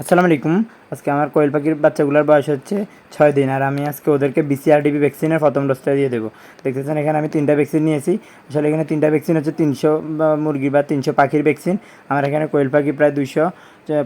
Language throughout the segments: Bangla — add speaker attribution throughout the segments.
Speaker 1: আসসালামু আলাইকুম। আজকে আমার কোয়েল পাখির বাচ্চাগুলোর বয়স হচ্ছে ছয় দিন আর আমি আজকে ওদেরকে বিসিআরডিবি ভ্যাকসিনের প্রথম ডোজটা দিয়ে দেবো। দেখতেছেন এখানে আমি তিনটা ভ্যাকসিন নিয়েছি। আসলে এখানে তিনটা ভ্যাকসিন হচ্ছে তিনশো মুরগি বা তিনশো পাখির ভ্যাকসিন আমার এখানে কোয়েল পাখি প্রায় দুইশো।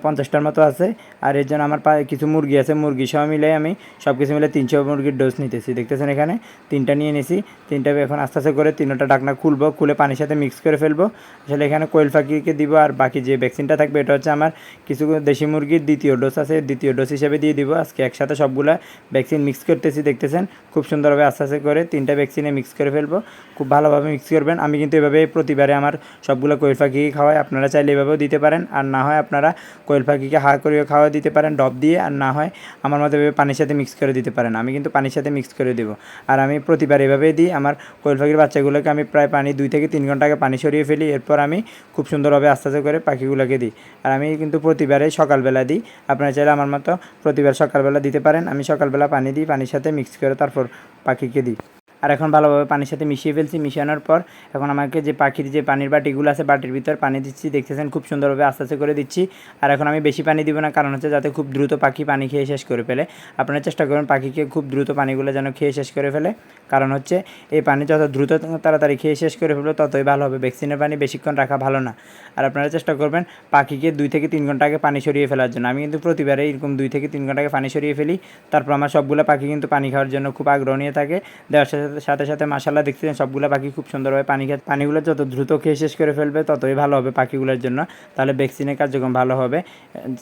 Speaker 1: পঞ্চাশটার মতো আছে। আর এর জন্য আমার কিছু মুরগি আছে মুরগি সহ মিলে আমি সব কিছু মিলে তিনশো মুরগির ডোজ নিতেছি। দেখতেছেন এখানে তিনটা নিয়ে নিছি। তিনটা এখন আস্তে আস্তে করে তিনটা ডাকনা খুলবো, খুলে পানির সাথে মিক্স করে ফেলব। আসলে এখানে কোয়েল পাখিকে দিব আর বাকি যে ভ্যাকসিনটা থাকবে এটা হচ্ছে আমার কিছু দেশি মুরগির দ্বিতীয় ডোজ আছে। দ্বিতীয় ডোজ হিসেবে দিয়ে দিব। আজকে একসাথে সবগুলা ভ্যাকসিন মিক্স করতেছি, দেখতেছেন? খুব সুন্দরভাবে আস্তে আস্তে করে তিনটা ভ্যাকসিনে মিক্স করে ফেলব। খুব ভালোভাবে মিক্স করবেন। আমি কিন্তু এভাবে প্রতিবারে আমার সবগুলো কোয়েল পাখিকে খাওয়াই। আপনারা চাইলে এভাবেও দিতে পারেন। আর না হয় আপনারা কোয়েল পাখিকে হা করে খাওয়া দিতে পারেন, ডব দিয়ে, আর না হয় আমার মতো এভাবে পানির সাথে মিক্স করে দিতে পারেন। আমি কিন্তু পানির সাথে মিক্স করে দেবো। আর আমি প্রতিবার এভাবেই দিই। আমার কোয়েল পাখির বাচ্চাগুলোকে আমি প্রায় পানি দুই থেকে তিন ঘণ্টা আগে পানি সরিয়ে ফেলি। এরপর আমি খুব সুন্দরভাবে আস্তে আস্তে করে পাখিগুলোকে দিই। আর আমি কিন্তু প্রতিবারে সকালবেলা দিই। আপনারা চাইলে আমার মতো প্রতিবার সকালবেলা দিতে পারেন। আমি সকালবেলা পানি দিই, পানির সাথে মিক্স করে তারপর পাখিকে দিই। আর এখন ভালোভাবে পানির সাথে মিশিয়ে ফেলছি, মিশানোর পর এখন আমাকে যে পাখির যে পানির বাটিগুলো আছে বাটির ভিতর পানি দিচ্ছি, দেখতেছেন খুব সুন্দরভাবে আস্তে আস্তে করে দিচ্ছি। আর এখন আমি বেশি পানি দিব না, কারণ হচ্ছে যাতে খুব দ্রুত পাখি পানি খেয়ে শেষ করে ফেলে। আপনারা চেষ্টা করবেন পাখিকে খুব দ্রুত পানিগুলো যেন খেয়ে শেষ করে ফেলে। কারণ হচ্ছে এই পানি যত দ্রুত তাড়াতাড়ি খেয়ে শেষ করে ফেলবে, ততই ভালো হবে। ভ্যাকসিনের পানি বেশিক্ষণ রাখা ভালো না। আর আপনারা চেষ্টা করবেন পাখিকে দুই থেকে তিন ঘণ্টা আগে পানি সরিয়ে ফেলার জন্য। আমি কিন্তু প্রতিবারে এরকম দুই থেকে তিন ঘণ্টা আগে পানি সরিয়ে ফেলি। তারপর আমার সবগুলো পাখি কিন্তু পানি খাওয়ার জন্য খুব আগ্রহ নিয়ে থাকে। দেওয়ার সাথে সাথে সাথে মাসাল্লাহ দেখতেছেন সবগুলো পাখি খুব সুন্দরভাবে পানি খায় পানিগুলো যত দ্রুত খেয়ে শেষ করে ফেলবে, ততই ভালো হবে পাখিগুলোর জন্য। তাহলে ভ্যাকসিনের কার্যক্রম ভালো হবে।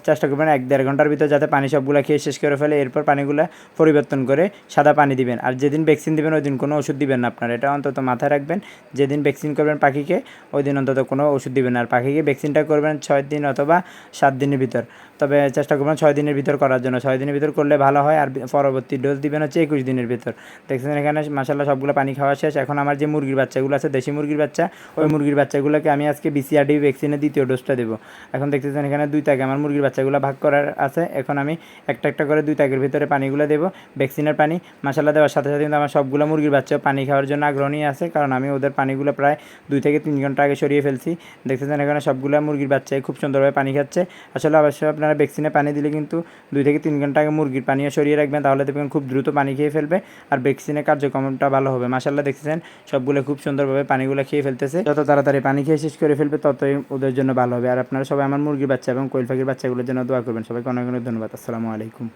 Speaker 1: চেষ্টা করবেন এক দেড় ঘণ্টার ভিতর যাতে পানি সবগুলো খেয়ে শেষ করে ফেলে, এরপর পানিগুলো পরিবর্তন করে সাদা পানি দিবেন। আর যেদিন ভ্যাকসিন দিবেন, ওই দিন কোনো ওষুধ দিবেন না আপনারা। এটা অন্তত মাথায় রাখবেন। যেদিন ভ্যাকসিন করবেন পাখিকে, ওই দিন অন্তত কোনো ওষুধ দিবেন আর পাখিকে ভ্যাকসিনটা করবেন ছয় দিন অথবা সাত দিনের ভিতর। তবে চেষ্টা করবেন ছয় দিনের ভিতর করার জন্য। ছয় দিনের ভিতর করলে ভালো হয়। আর পরবর্তী ডোজ দিবেন হচ্ছে একুশ দিনের ভিতর। দেখছেন এখানে মাসাল্লাহ সবগুলো পানি খাওয়া শেষ। এখন আমার যে মুরগির বাচ্চাগুলো আছে, দেশি মুরগির বাচ্চা, ওই মুরগির বাচ্চাগুলোকে আমি আজকে বিসিআরডি ভ্যাকসিনের দ্বিতীয় ডোজটা দেবো। এখন দেখতেছেন এখানে দুই তাকে আমার মুরগির বাচ্চাগুলো ভাগ করার আছে। এখন আমি একটা একটা করে দুই তাকের ভিতরে পানিগুলো দেবো ভ্যাকসিনের পানি। মশালা দেওয়ার সাথে সাথে কিন্তু আমার সবগুলো মুরগির বাচ্চা পানি খাওয়ার জন্য আগ্রহ নিয়ে আছে, কারণ আমি ওদের পানিগুলো প্রায় দুই থেকে তিন ঘণ্টা আগে সরিয়ে ফেলছি। দেখতেছেন এখানে সবগুলো মুরগির বাচ্চাই খুব সুন্দরভাবে পানি খাচ্ছে। আসলে অবশ্যই আপনারা ভ্যাকসিনে পানি দিলে কিন্তু দুই থেকে তিন ঘণ্টা আগে মুরগির পানিও সরিয়ে রাখবেন, তাহলে দেখবেন খুব দ্রুত পানি খেয়ে ফেলবে। আর ভ্যাকসিনের কার্যক্রমটা ভালো হবে। মাসাল্লাহ দেখতেছেন, সবগুলো খুব সুন্দরভাবে পানিগুলো খেয়ে ফেলতেছে। যত তাড়াতাড়ি পানি খেয়ে শেষ করে ফেলবে, ততই ওদের জন্য ভালো হবে। আর আপনারা সবাই আমার মুরগির বাচ্চা এবং কোয়েল পাখির বাচ্চাগুলোর জন্য দোয়া করবেন। সবাইকে অনেক অনেক ধন্যবাদ। আসসালামু আলাইকুম।